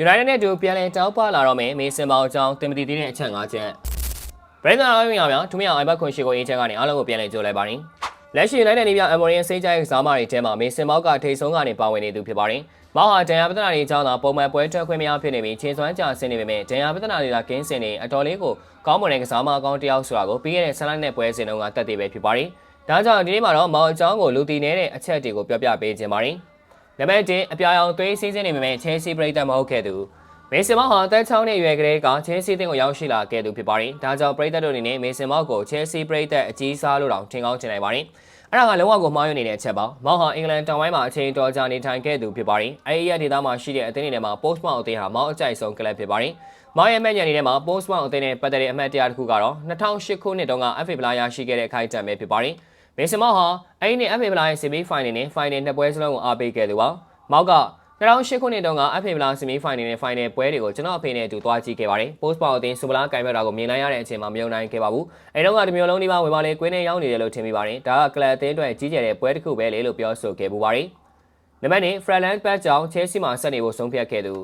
United နဲ့အတူပြန်လည်တောက်ပလာတော့မယ်မေဆင်မောင်အကြောင်းတင်မတီသေးတဲ့အချက်၅ချက်ဘရန်ဒန်အားလုံးများထူးမြောင်အိုင်ဘတ်ခွန်ရှိကိုအင်းချက်ကနေအားလုံးကိုပြန်လည်ကြိုလိုက်ပါတယ်လက်ရှိ United နေပြအမေရိကန်စိတ်ကြိုက်ကစားမတွေထဲမှာမေဆင်မောင်ကထိတ်ဆုံးကနေပါဝင်နေသူဖြစ်ပါတယ်မောင်ဟာဒဏ်ရာပဒနာတွေအကြောင်းသာပုံမှန်ပွဲထွက်ခွင့်မရဖြစ်နေပြီးခြေစွမ်းကြဆင်းနေပေမဲ့ဒဏ်ရာပဒနာတွေကကင်းစင်နေအတော်လေးကိုကောင်းမွန်တဲ့ကစားမအကောင်းတစ်ယောက်ဆိုတာကိုပြီးခဲ့တဲ့ဆလတ်နဲ့ပွဲစဉ်တုန်းကတက်တည်ပဲဖြစ်ပါတယ်ဒါကြောင့်ဒီနေ့မှာတော့မောင်အကြောင်းကိုလူတီနေတဲ့အချက်တွေကိုပြောပြပေးခြင်းပါတယ် နံပါတ်1အပြာရောင်သွေးစည်းစင်းနေပေမဲ့ Chelsea ပြည်သက်မဟုတ်ခဲ့သူမေဆင်မောက်ဟာတက်ချောင်းနဲ့ရွယ်ကလေးကချဲစီတင်ကိုရောက်ရှိလာခဲ့သူဖြစ်ပါတယ်။ဒါကြောင့်ပရိသတ်တို့အနေနဲ့မေဆင်မောက်ကိုချဲစီပရိသတ်အကြီးစားလို့တောင်ထင်ကောင်းထင်နိုင်ပါတယ်။အဲ့ဒါကလုံးဝကိုမှားယွင်းနေတဲ့အချက်ပါ။မောက်ဟာအင်္ဂလန်တောင်ပိုင်းမှာအချိန်တော်ကြာနေထိုင်ခဲ့သူဖြစ်ပါတယ်။အဲဒီရဒေသမှာရှိတဲ့အသင်းတွေထဲမှာ Postmount အသင်းဟာမောက်အကြိုက်ဆုံးကလပ်ဖြစ်ပါတယ်။မောက်ရဲ့မဲ့ညံနေတဲ့မှာ Postmount အသင်းနဲ့ပတ်သက်တဲ့အမှတ်တရတစ်ခုကတော့2008ခုနှစ်တုန်းက FA ဗလာရရှိခဲ့တဲ့အခိုက်အတန့်ပဲဖြစ်ပါတယ်။ မေဆင်မောက်ဟာအဲဒီနှစ် FA ဗလာရဲ့ semi final နဲ့ final နှစ်ပွဲစလုံးကိုအားပေးခဲ့သူပါ။မောက်က2008ခုနှစ်တုန်းက FA ဗလာ semi final နဲ့ final ပွဲတွေကိုကျွန်တော်အဖေနဲ့အတူတွားကြည့်ခဲ့ပါတယ်။ post ပေါအသင်းစူပလာကင်မရာကိုမြင်လိုက်ရတဲ့အချိန်မှာမယုံနိုင်ခဲ့ပါဘူး။အဲတုန်းကဒီမျိုးလုံးဒီမှာဝင်ပါလေကွင်းနဲ့ရောက်နေတယ်လို့ထင်မိပါတယ်။ဒါကကလပ်အသင်းအတွက်ကြီးကျယ်တဲ့ပွဲတစ်ခုပဲလေလို့ပြောဆိုခဲ့ပူပါတယ်။နံပါတ်1 Fredland Pat ကြောင့် Chelsea မှာဆက်နေဖို့ဆုံးဖြတ်ခဲ့သူ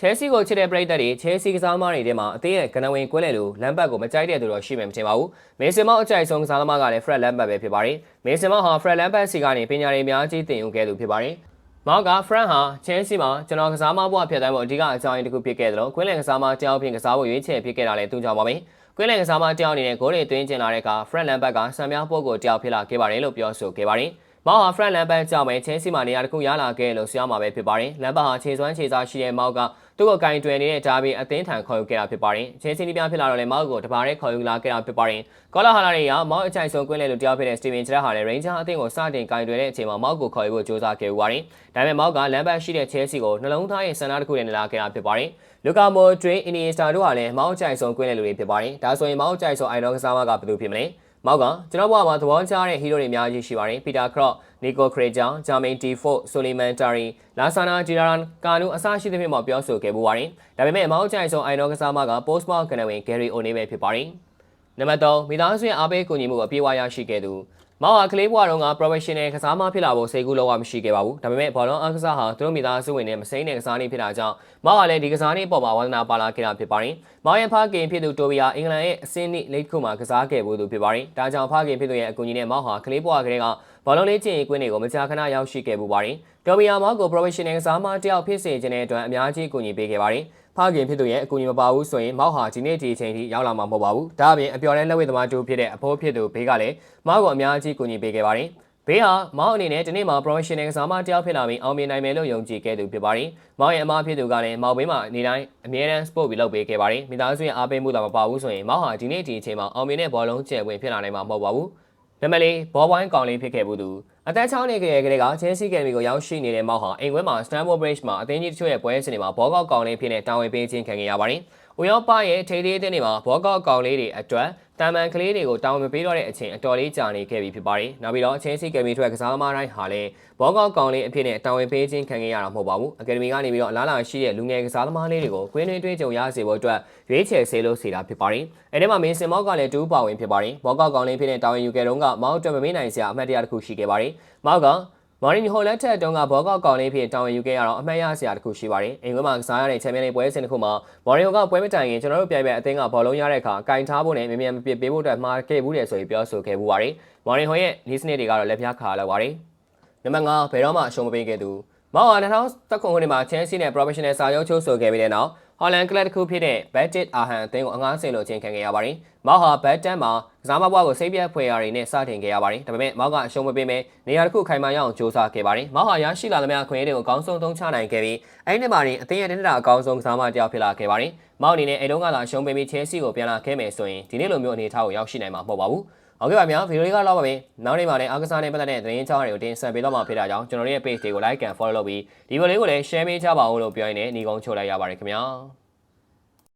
Chelsea ကိုချစ်တဲ့ပရိသတ်တွေ Chelsea ကစားသမားတွေထဲမှာအသင်းရဲ့ကနဝင်ကွဲလေလို့လမ်းဘတ်ကိုမကြိုက်တဲ့သူတော့ရှိမှမထင်ပါဘူး။မေဆင်မောက်အကြိုက်ဆုံးကစားသမားကလည်း Fred Lampard ပဲဖြစ်ပါတယ်။မေဆင်မောက်ဟာ Fred Lampard စီကနေပညာရေးအများကြီးသင်ယူခဲ့သူဖြစ်ပါတယ်။မောက်က Frank ဟာ Chelsea မှာကျွန်တော်ကစားမဘွားဖြစ်တိုင်းဖို့အဓိကအကြောင်းရင်းတစ်ခုဖြစ်ခဲ့တယ်လို့ကွင်းလန်ကစားမတယောက်ဖြင့်ကစားဖို့ရွေးချယ်ဖြစ်ခဲ့တာလည်းသူကြောင့်ပါပဲ။ကွင်းလန်ကစားမတယောက်အနေနဲ့ဂိုးတွေသွင်းကျင်လာတဲ့အခါ Frank Lampard ကဆံပြားပုတ်ကိုတယောက်ဖြစ်လာခဲ့ပါတယ်လို့ပြောဆိုခဲ့ပါတယ်။ မောက်ဟာ Frank Lampard ကြောင့်ပဲ Chelsea မှာနေရာတစ်ခုရလာခဲ့လို့ဆိုရမှာပဲဖြစ်ပါတယ်။ Lampard ဟာခြေစွမ်းခြေစားရှိတဲ့မောက်ကသူ့ကိုကင်တွယ်နေတဲ့ဒါဘီအသင်းထံခေါ်ယူခဲ့တာဖြစ်ပါတယ်။ချင်းစီနီးပြဖြစ်လာတော့လည်းမောက်ကိုတပါးရဲခေါ်ယူလာခဲ့တာဖြစ်ပါတယ်။ကောလာဟာလာတွေကမောက်အချိုက်ဆုံးကွင်းလဲလို့တယောက်ဖြစ်တဲ့စတီဗင်ဂျရက်ဟာလည်း Ranger အသင်းကိုစတင်ကင်တွယ်တဲ့အချိန်မှာမောက်ကိုခေါ်ယူဖို့ကြိုးစားခဲ့ဦးပါတယ်။ဒါပေမဲ့မောက်ကလမ်းဘတ်ရှိတဲ့ Chelsea ကိုနှလုံးသားရဲ့ဆန္ဒတစ်ခုနဲ့လာခဲ့တာဖြစ်ပါတယ်။လူကာမိုဒရင်းအီနီစတာတို့ကလည်းမောက်အချိုက်ဆုံးကွင်းလဲလူတွေဖြစ်ပါတယ်။ဒါဆိုရင်မောက်အချိုက်ဆုံးအိုင်ဒေါကစားမကဘယ်သူဖြစ်မလဲ။ မောက်ကကျွန်တော်ဘဝမှာသဘောကျတဲ့ဟီးရိုတွေအများကြီးရှိပါတယ်ပီတာခရော့နီကိုခရေဂျောင်ဂျာမင်တီဖို့ဆိုလီမန်တာရီလာဆာနာဂျီရာန်ကာနူအစရှိသဖြင့်မှပြောဆိုခဲ့ပူပါတယ်ဒါပေမဲ့အမောက်ကြိုင်ဆုံးအိုင်နောကစားမကပို့စ်မော့ကနဝင်ဂယ်ရီအိုနေပဲဖြစ်ပါတယ်နံပါတ်3မိသားစုရဲ့အားပေးကူညီမှုကိုအပြည့်အဝရရှိခဲ့သူ မောင်ဟာကလေးဘွားတော့က professional ကစားမဖြစ်လာဖို့စိတ်ကူးလုံးဝမရှိခဲ့ပါဘူးဒါပေမဲ့ဘောလုံးအားကစားဟာသူတို့မိသားစုဝင်နဲ့မစိမ့်တဲ့ကစားနည်းဖြစ်တာကြောင့်မောင်ဟာလည်းဒီကစားနည်းအပေါ်မှာဝါသနာပါလာခဲ့တာဖြစ်ပါတယ်မောင်ရဲ့ဖခင်ဖြစ်သူတိုဘီယာအင်္ဂလန်ရဲ့အစင်းနည်းလိတ်ခုမှာကစားခဲ့ဖို့သူဖြစ်ပါတယ်ဒါကြောင့်ဖခင်ဖြစ်သူရဲ့အကူအညီနဲ့မောင်ဟာကလေးဘွားကလေးက ဘောလုံးလေးကျင့်ရေးကွင်းတွေကိုမကြာခဏရောက်ရှိခဲ့ပူပါတယ်တိုဘီယာမောင်ကို professional ကစားမတယောက်ဖြစ်စေခြင်းတဲ့အတွက်အများကြီးကူညီပေးခဲ့ပါတယ်ဖခင်ဖြစ်သူရဲ့အကူအညီမပါဘူးဆိုရင်မောက်ဟာဒီနေ့ဒီအချိန်ထိရောက်လာမှာမဟုတ်ပါဘူး။ဒါအပြင်အပျော်တဲ့လက်ဝဲသမားတူဖြစ်တဲ့အဖိုးဖြစ်သူဘေးကလည်းမောက်ကိုအများကြီးကူညီပေးခဲ့ပါတယ်။ဘေးဟာမောက်အနေနဲ့ဒီနေ့မှာ professional ကစားမတယောက်ဖြစ်လာပြီးအောင်မြင်နိုင်မယ်လို့ယုံကြည်ခဲ့သူဖြစ်ပါတယ်။မောက်ရဲ့အမဖြစ်သူကလည်းမောက်ဘေးမှာနေတိုင်းအမြဲတမ်း sport ပြီးလုပ်ပေးခဲ့ပါတယ်။မိသားစုရဲ့အားပေးမှုသာမပါဘူးဆိုရင်မောက်ဟာဒီနေ့ဒီအချိန်မှာအောင်မြင်တဲ့ဘောလုံးကျယ်ဝင်ဖြစ်လာနိုင်မှာမဟုတ်ပါဘူး။ နံပါတ်၄ဘောဝိုင်းကောင်လေးဖြစ်ခဲ့ဘူးသူအသက်6နှစ်ကလေးကလေးကချဲစီကယ်မီကိုရောက်ရှိနေတဲ့မောက်ဟာအိမ်ခွဲမှာ Stamford Bridge မှာအသင်းကြီးတချို့ရဲ့ပွဲစဉ်တွေမှာဘောကောက်ကောင်လေးဖြစ်တဲ့တာဝန်ပေးခြင်းခံခဲ့ရပါတယ်။ ဥရောပရဲ့ထိသေးတဲ့နေမှာဘောကောက်ကောင်လေးတွေအတွက်တာမန်ကလေးတွေကိုတာဝန်ပေးတော့တဲ့အချိန်အတော်လေးကြာနေခဲ့ပြီဖြစ်ပါတယ်။နောက်ပြီးတော့ချဲစီကယ်မီထွက်ကစားသမားတိုင်းဟာလည်းဘောကောက်ကောင်လေးအဖြစ်နဲ့တာဝန်ပေးခြင်းခံခဲ့ရတာမဟုတ်ပါဘူး။အကယ်ဒမီကနေပြီးတော့အလားလာရှိတဲ့လူငယ်ကစားသမားလေးတွေကိုကွင်းတွင်းတွင်းကြုံရစေဖို့အတွက်ရွေးချယ်ဆေးလို့စီတာဖြစ်ပါတယ်။အဲဒီမှာမင်းစင်မောက်ကလည်းတူးပါဝင်ဖြစ်ပါတယ်။ဘောကောက်ကောင်လေးဖြစ်တဲ့တာဝန်ယူခဲ့တော့ကမောက်အတွက်မမေးနိုင်စရာအမှတ်တရတစ်ခုရှိခဲ့ပါတယ်။မောက်က မော်ရီနီဟိုလက်ထက်တုန်းကဘောကောက်ကောင်လေးဖြစ်တောင်းယူခဲ့ရတော့အမှတ်ရစရာတစ်ခုရှိပါတယ်။အင်္ဂလန်မှာကစားရတဲ့ချန်ပီယံလိပွဲစဉ်တစ်ခုမှာမော်ရီယိုကပွဲမတိုင်ခင်ကျွန်တော်တို့ပြိုင်ပွဲအသင်းကဘောလုံးရတဲ့အခါကင်ထားဖို့နဲ့မြန်မြန်မပစ်ပေးဖို့အတွက်မှာခဲ့ဘူးတယ်ဆိုပြီးပြောဆိုခဲ့ဘူးပါတယ်။မော်ရီဟိုရဲ့နီးစနစ်တွေကတော့လက်ပြားခါလောက်ပါတယ်။နံပါတ်5ဘယ်တော့မှအရှုံးမပေးခဲ့သူမောင်ဟာ2010ခုနှစ်မှာ Chelsea နဲ့ Professional စာချုပ်ချုပ်ဆိုခဲ့ပြီးတဲ့နောက် ဟော်လန်ကလပ်တစ်ခုဖြစ်တဲ့ Betis အာဟန်အသင်းကိုအငှားဆင်လို့ချင်းခံခဲ့ရပါတယ်။မောင်ဟာ Betis မှာကစားမပွားကိုစိတ်ပြတ်ဖွယ်ရာတွေနဲ့စတင်ခဲ့ရပါတယ်။ဒါပေမဲ့မောင်ကအရှုံးမပေးမဲနေရာတစ်ခုခိုင်မာရအောင်စ조사ခဲ့ပါတယ်။မောင်ဟာရရှိလာသမျှအခွင့်အရေးတွေကိုအကောင်းဆုံးသုံးချနိုင်ခဲ့ပြီးအဲဒီနှစ်မှာတင်အသင်းရဲ့တင်တာအကောင်းဆုံးကစားမတစ်ယောက်ဖြစ်လာခဲ့ပါတယ်။မောင်အနေနဲ့အဲတုန်းကသာအရှုံးပေးပြီး Chelsea ကိုပြန်လာခဲ့မယ်ဆိုရင်ဒီနေ့လိုမျိုးအနေအထားကိုရောက်ရှိနိုင်မှာမဟုတ်ပါဘူး။ ဟုတ်ကဲ့ပါများဗီဒီယိုလေးကတော့ပါပဲနောက်နေ့မှာလည်းအားကစားနဲ့ပတ်သက်တဲ့သတင်းချောင်းတွေကိုတင်ဆက်ပေးတော့မှာဖြစ်တာကြောင့်ကျွန်တော်တို့ရဲ့ page တွေကို like and follow လုပ်ပြီးဒီဗီဒီယိုလေးကိုလည်း share ပေးကြပါဦးလို့ပြောရင်းနဲ့ညီကုန်းချုပ်လိုက်ရပါတယ်ခင်ဗျာ